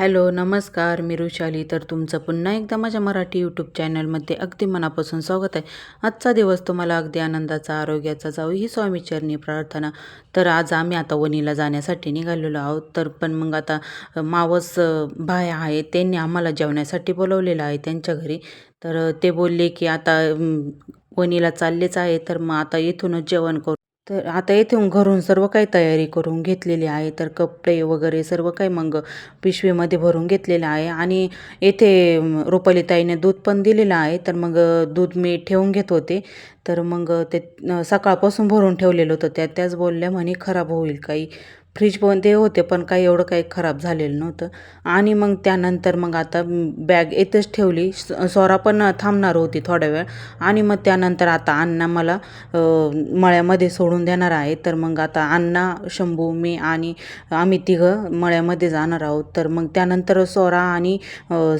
Hello नमस्कार मी रुशाली. तर तुमचं पुन्हा एकदा माझ्या मराठी यूट्यूब चॅनलमध्ये अगदी मनापासून स्वागत आहे. आजचा दिवस तुम्हाला अगदी आनंदाचा आरोग्याचा जाऊ ही स्वामीचरणी प्रार्थना. तर आज आम्ही आता वणीला जाण्यासाठी निघालेलो आहोत. तर पण मग आता मावस भाय आहे त्यांनी आम्हाला जेवण्यासाठी बोलवलेलं आहे त्यांच्या घरी. तर ते बोलले की आता वणीला चाललेच आहे. तर मग आता इथूनच जेवण करू. तर आता येथून घरून सर्व काही तयारी करून घेतलेली आहे. तर कपडे वगैरे सर्व काही मग पिशवीमध्ये भरून घेतलेलं आहे. आणि येथे रुपाली ताईने दूध पण दिलेलं आहे. तर मग दूध मी ठेवून घेत होते. तर मग ते सकाळपासून भरून ठेवलेलं होतं. त्या त्याच बोलल्या म्हणे खराब होईल काही. फ्रीज पण ते होते पण काही एवढं काही खराब झालेलं नव्हतं. आणि मग त्यानंतर मग आता बॅग येतच ठेवली. स- पण थांबणार होती थोड्या वेळ. आणि मग त्यानंतर आता अण्णा मला मळ्यामध्ये सोडून देणार आहे. तर मग आता अण्णा शंभू मी आणि आम्ही तिघं मळ्यामध्ये जाणार आहोत. तर मग त्यानंतर सोरा आणि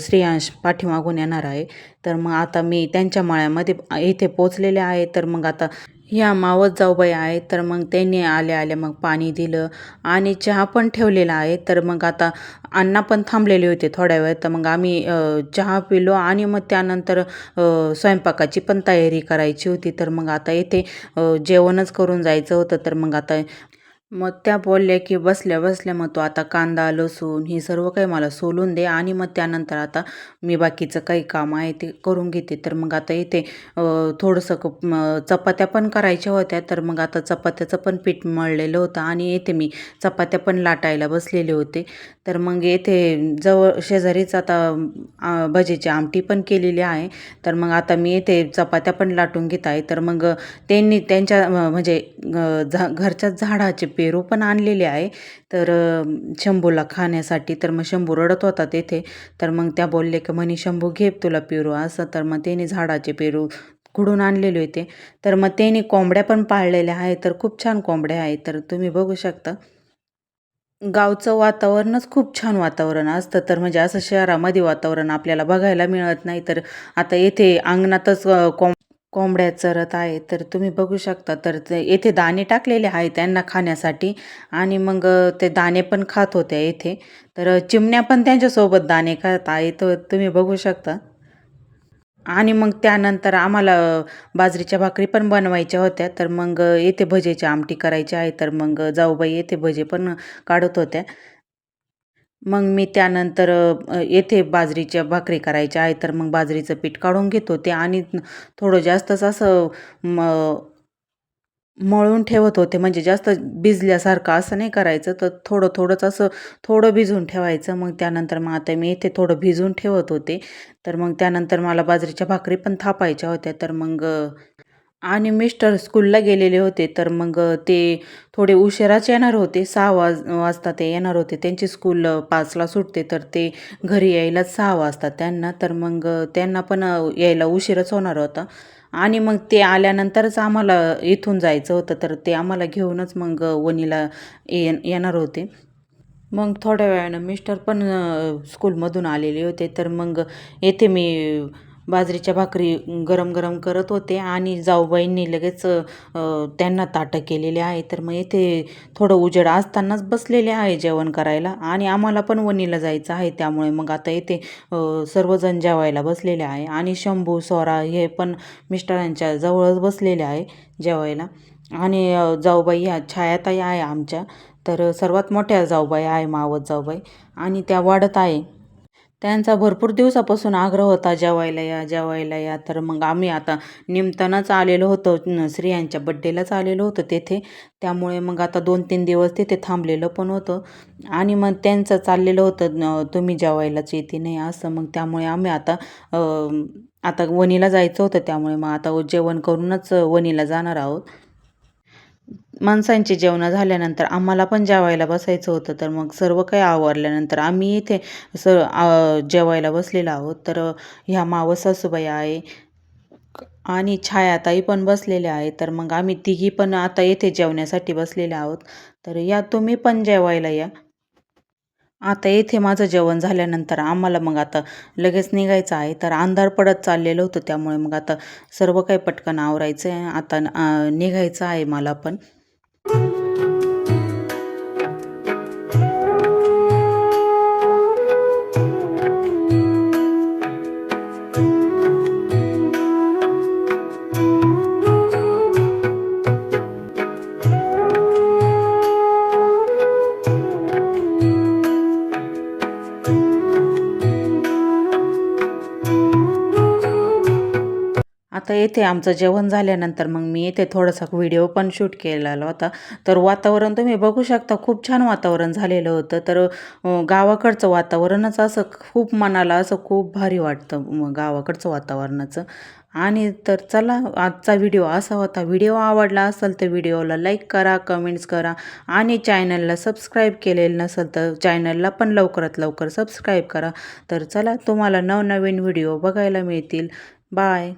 श्रेयांश पाठीमागून येणार आहे. तर मग आता मी त्यांच्या मळ्यामध्ये इथे पोचलेले आहे. तर मग आता ह्या मावत जाऊबाई आहेत तर मग त्यांनी आल्या आल्या मग पाणी दिलं आणि चहा पण ठेवलेला आहे. तर मग आता अण्णा पण थांबलेले होते थोड्या वेळ. तर मग आम्ही चहा पिलो आणि मग त्यानंतर स्वयंपाकाची पण तयारी करायची होती. तर मग आता इथे जेवणच करून जायचं होतं. तर मग आता मग त्या बोलल्या की बसल्या बसल्या मग तो आता कांदा लसूण हे सर्व काही मला सोलून दे आणि मग त्यानंतर आता मी बाकीचं काही काम आहे ते करून घेते. तर मग आता इथे थोडंसं क- चपात्या पण करायच्या होत्या. तर मग आता चपात्याचं पण पीठ मळलेलं होतं आणि येथे मी चपात्या पण लाटायला बसलेले होते. तर मग येथे जवळ शेजारीच आता भजेची आमटी पण केलेली आहे. तर मग आता मी येथे चपात्या पण लाटून घेत आहे. तर मग त्यांनी त्यांच्या म्हणजे झा घरच्याच झाडाचे पेरू पण आणलेले आहे. तर शंभूला खाण्यासाठी तर मग शंभू रडत होता तेथे. तर मग त्या बोलले की म्हणे शंभू घे तुला पेरू असं. तर मग त्याने झाडाचे पेरू कुडून आणलेले होते. तर मग त्याने कोंबड्या पण पाळलेल्या आहेत. तर खूप छान कोंबड्या आहेत. तर तुम्ही बघू शकता. गावचं वातावरणच खूप छान वातावरण असतं. तर म्हणजे असं शहरामध्ये वातावरण आपल्याला बघायला मिळत नाही. तर आता येथे अंगणातच कोंब कोंबड्या चरत आहे तर तुम्ही बघू शकता. तर ते येथे दाणे टाकलेले आहे त्यांना खाण्यासाठी आणि मग ते दाणे पण खात होत्या येथे. तर चिमण्या पण त्यांच्यासोबत दाणे खात आहे तर तुम्ही बघू शकता. आणि मग त्यानंतर आम्हाला बाजरीच्या भाकरी पण बनवायच्या होत्या. तर मग येथे भजेची आमटी करायची आहे तर मग जाऊबाई येथे भजे पण काढत होत्या. मग मी त्यानंतर येथे बाजरीच्या भाकरी करायच्या आहे तर मग बाजरीचं पीठ काढून घेत. होते आणि थोडं जास्तच असं म मळून ठेवत होते. म्हणजे जास्त भिजल्यासारखं असं नाही करायचं. तर थोडं थोडंच असं थोडं भिजून ठेवायचं. मग त्यानंतर मग आता मी इथे थोडं भिजवून ठेवत होते. तर मग त्यानंतर मला बाजरीच्या भाकरी पण थापायच्या होत्या. तर मग आणि मिस्टर स्कूलला गेलेले होते तर मग ते थोडे उशिराच येणार होते सहा वाज वाजता ते येणार होते. त्यांची स्कूल पाचला सुटते तर ते घरी यायला सहा वाजता. त्यांना तर मग त्यांना पण यायला उशीरच होणार होता. आणि मग ते आल्यानंतरच आम्हाला इथून जायचं होतं तर ते आम्हाला घेऊनच मग वणीला ये येणार होते. मग थोड्या वेळानं मिस्टर पण स्कूलमधून आलेले होते तर मग येथे मी बाजरीच्या भाकरी गरम गरम करत होते आणि जाऊबाईंनी लगेच त्यांना ताटं केलेले आहे. तर मग येथे थोडं उजेड असतानाच बसलेले आहे जेवण करायला आणि आम्हाला पण वणीला जायचं आहे. त्यामुळे मग आता येथे सर्वजण जेवायला बसलेले आहे आणि शंभू सोरा हे पण मिस्टरांच्या जवळच बसलेले आहे जेवायला. आणि जाऊबाई ह्या छायाताई आहे आमच्या. तर सर्वात मोठ्या जाऊबाई आहे मावत जाऊबाई आणि त्या वाढत आहे. त्यांचा भरपूर दिवसापासून आग्रह होता जेवायला या जेवायला या. तर मग आम्ही आता निमतानाच आलेलो होतो स्त्रियांच्या बड्डेलाच आलेलो होतो तेथे. त्यामुळे मग आता दोन तीन दिवस तिथे थांबलेलं पण होतं. आणि मग त्यांचं चाललेलं होतं तुम्ही जेवायलाच येते नाही असं. मग त्यामुळे आम्ही आता आता वणीला जायचं होतं. त्यामुळे मग आता जेवण करूनच वणीला जाणार आहोत. माणसांची जेवणं झाल्यानंतर आम्हाला पण जेवायला बसायचं होतं तर मग सर्व काही आवरल्यानंतर आम्ही इथे स जेवायला बसलेलो आहोत. तर ह्या माव सासूबाई आहे आणि छायाताई पण बसलेल्या आहेत. तर मग आम्ही तिघी पण आता येथे जेवण्यासाठी बसलेले आहोत. तर या तुम्ही पण जेवायला या. आता येथे माझं जेवण झाल्यानंतर आम्हाला मग आता लगेच निघायचं आहे. तर अंधार पडत चाललेलं होतं त्यामुळे मग आता सर्व काही पटकन आवरायचं आहे आता निघायचं आहे मला पण. आता येथे आमचं जेवण झाल्यानंतर मग मी येथे थोडासा व्हिडिओ पण शूट केलेला होता तर वातावरण तुम्ही बघू शकता खूप छान वातावरण झालेलं होतं. तर गावाकडचं वातावरणच असं खूप मनाला असं खूप भारी वाटतं गावाकडचं वातावरणाचं. आणि तर चला आजचा व्हिडिओ असा होता. व्हिडिओ आवडला असेल तर व्हिडिओला लाईक करा कमेंट्स करा. आणि चॅनलला सबस्क्राईब केलेलं नसेल तर चॅनलला पण लवकरात लवकर सबस्क्राईब करा. तर चला तुम्हाला नवनवीन व्हिडिओ बघायला मिळतील. बाय.